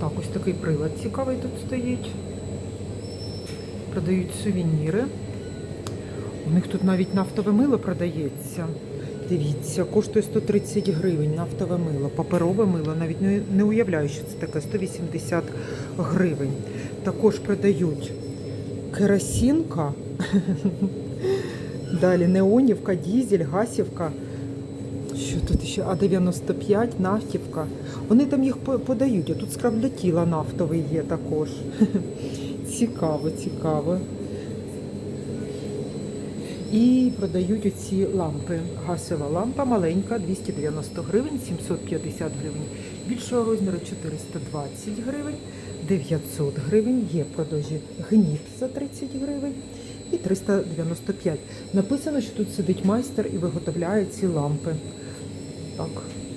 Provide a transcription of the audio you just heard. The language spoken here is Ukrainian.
Так, ось такий прилад цікавий тут стоїть. Продають сувеніри. У них тут навіть нафтове мило продається. Дивіться, коштує 130 гривень нафтове мило. Паперове мило, навіть не, не уявляю, що це таке 180 гривень. Також продають керосинка. Далі неонівка, дізель, гасівка. Що тут ще? А95, нафтівка. Вони там їх подають, а тут скраб для тіла нафтовий є також. Цікаво, цікаво. І продають оці лампи. Гасова лампа маленька, 290 гривень, 750 гривень. Більшого розміру 420 гривень, 900 гривень. Є в продажі гніт за 30 гривень і 395. Написано, що тут сидить майстер і виготовляє ці лампи. Так.